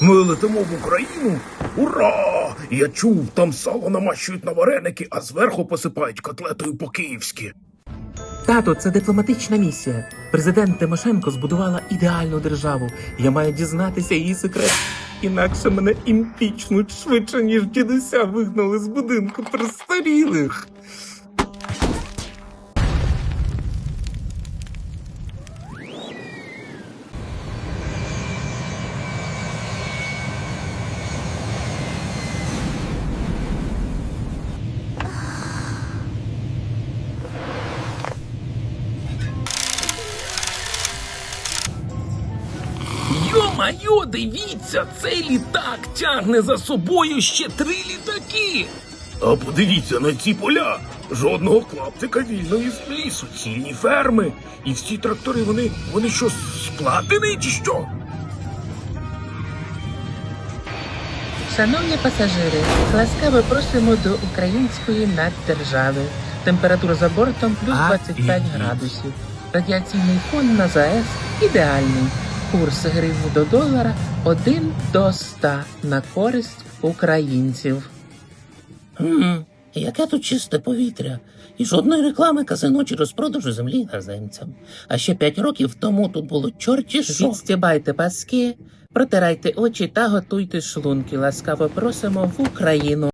Ми летимо в Україну. Ура! Я чув, там сало намащують на вареники, а зверху посипають котлетою по-київськи. Тато, це дипломатична місія. Президент Тимошенко збудувала ідеальну державу. Я маю дізнатися її секрет. Інакше мене імпічнуть швидше, ніж дідуся вигнали з будинку престарілих. Йо-майо, дивіться, цей літак тягне за собою ще три літаки. А подивіться на ці поля. Жодного клаптика вільної землі, суцільні ферми. І всі трактори, вони, вони що, сплатені чи що? Шановні пасажири, ласкаво просимо до української наддержави. Температура за бортом плюс 25 градусів. Радіаційний фон на ЗАЕС ідеальний. Курс гривні до долара 1 до 100 на користь українців. Хм, яке тут чисте повітря. І жодної реклами казино чи розпродажу землі іноземцям. А ще п'ять років тому тут було чорті що. Відстібайте паски, протирайте очі та готуйте шлунки. Ласкаво просимо в Україну.